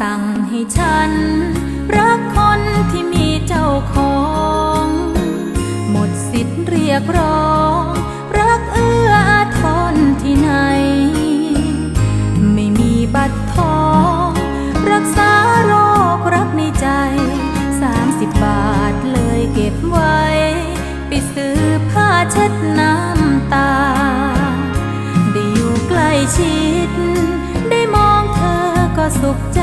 สั่งให้ฉัน รักคนที่มีเจ้าของ หมดสิทธิ์เรียกร้อง รักเอื้ออาทรที่ไหน ไม่มีบัตรทอง รักษาโรครักในใจ 30 บาทเลยเก็บไว้ ไปซื้อผ้าเช็ดน้ำตา ได้อยู่ใกล้ชิด ได้มองเธอก็สุขใจ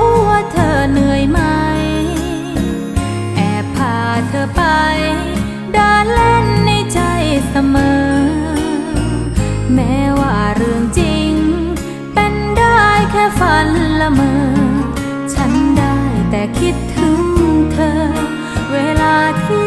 แค่ฝันละเมอ ฉันได้แต่คิดถึงเธอ เวลาที่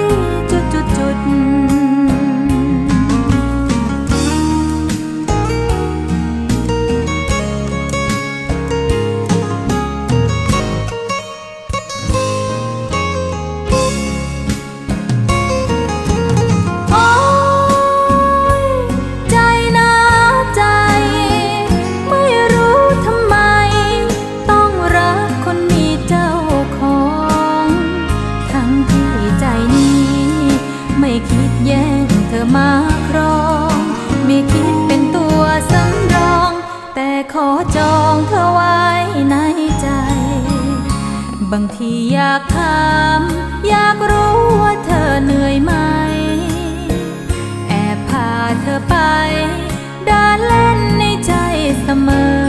คิดแย่งเธอมาครอง ไม่คิดเป็นตัวสำรอง แต่ขอจองเธอไว้ในใจ บางทีอยากถามอยากรู้ว่าเธอเหนื่อยไหม แอบพาเธอไปดินเล่นในใจเสมอ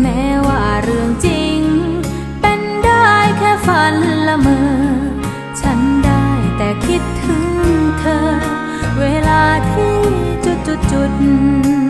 แม้ว่าเรื่องจริง เป็นได้แค่ฝันละเมอ คิดถึงเธอ เวลาที่จุดจุดจุด